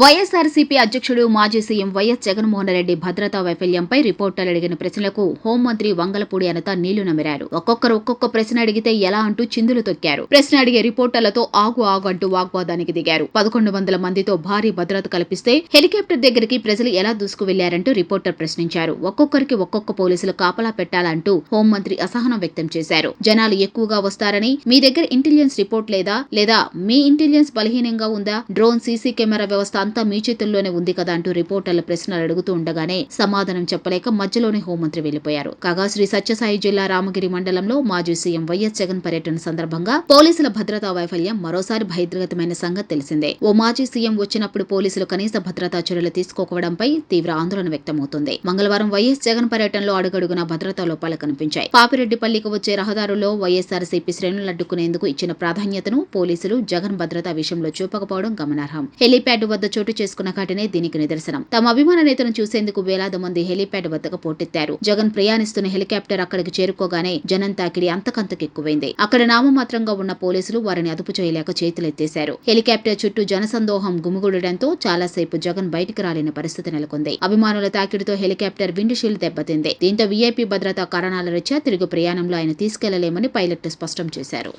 వైఎస్ఆర్సీపీ అధ్యక్షుడు మాజీ CM YS Jaganmohan Reddy భద్రతా వైఫల్యంపై రిపోర్టర్లు అడిగిన ప్రశ్నలకు హోంమంత్రి వంగలపూడి అనత నీళ్ళు నమిరారు. ఒక్కొక్కరు ఒక్కొక్క ప్రశ్న అడిగితే ఎలా అంటూ చిందులు తొక్కారు. ప్రశ్న అడిగే రిపోర్టర్లతో ఆగు ఆగు అంటూ వాగ్వాదానికి దిగారు. పదకొండు వందల మందితో భారీ భద్రత కల్పిస్తే హెలికాప్టర్ దగ్గరికి ప్రజలు ఎలా దూసుకు వెళ్ళారంటూ రిపోర్టర్ ప్రశ్నించారు. ఒక్కొక్కరికి ఒక్కొక్క పోలీసులు కాపలా పెట్టాలంటూ హోంమంత్రి అసహనం వ్యక్తం చేశారు. జనాలు ఎక్కువగా వస్తారని మీ దగ్గర ఇంటెలిజెన్స్ రిపోర్ట్ లేదా లేదా మీ ఇంటెలిజెన్స్ బలహీనంగా ఉందా? డ్రోన్ సీసీ కెమెరా వ్యవస్థ అంతా మీ చేతుల్లోనే ఉంది కదా అంటూ రిపోర్టర్ల ప్రశ్నలు అడుగుతూ ఉండగానే సమాధానం చెప్పలేక మధ్యలోనే హోంమంత్రి వెళ్ళిపోయారు కాగా శ్రీ సత్యసాయి జిల్లా రామగిరి మండలంలో మాజీ సీఎం వైఎస్ జగన్ పర్యటన సందర్భంగా పోలీసుల భద్రతా వైఫల్యం మరోసారి బహిర్గతమైన సంగతి తెలిసిందే. ఓ మాజీ సీఎం వచ్చినప్పుడు పోలీసులు కనీస భద్రతా చర్యలు తీసుకోకపోవడంపై తీవ్ర ఆందోళన వ్యక్తమవుతుంది. మంగళవారం వైఎస్ జగన్ పర్యటనలో అడుగడుగున భద్రతా లోపాలు కనిపించాయి. పాపిరెడ్డిపల్లికి వచ్చే రహదారుల్లో వైఎస్ఆర్సీపీ శ్రేణులు అడ్డుకునేందుకు ఇచ్చిన ప్రాధాన్యతను పోలీసులు జగన్ భద్రతా విషయంలో చూపకపోవడం గమనార్హం. హెలీప్యాడ్ వద్ద చోటు చేసుకున్న ఘటనే దీనికి నిదర్శనం. తమ అభిమాన నేతను చూసేందుకు వేలాది మంది హెలీప్యాడ్ వద్దకు పోటెత్తారు. జగన్ ప్రయాణిస్తున్న హెలికాప్టర్ అక్కడికి చేరుకోగానే జనం తాకిడి అంతకంతకెక్కువైంది. అక్కడ నామమాత్రంగా ఉన్న పోలీసులు వారిని అదుపు చేయలేక చేతులెత్తేశారు. హెలికాప్టర్ చుట్టూ జనసందోహం గుమిగూడడంతో చాలాసేపు జగన్ బయటికి రాలేని పరిస్థితి నెలకొంది. అభిమానుల తాకిడితో హెలికాప్టర్ విండ్ షీల్డ్ దెబ్బతింది. దీంతో వీఐపీ భద్రతా కారణాల రీత్యా తిరుగు ప్రయాణంలో ఆయన తీసుకెళ్ళలేమని పైలట్ స్పష్టం చేశారు.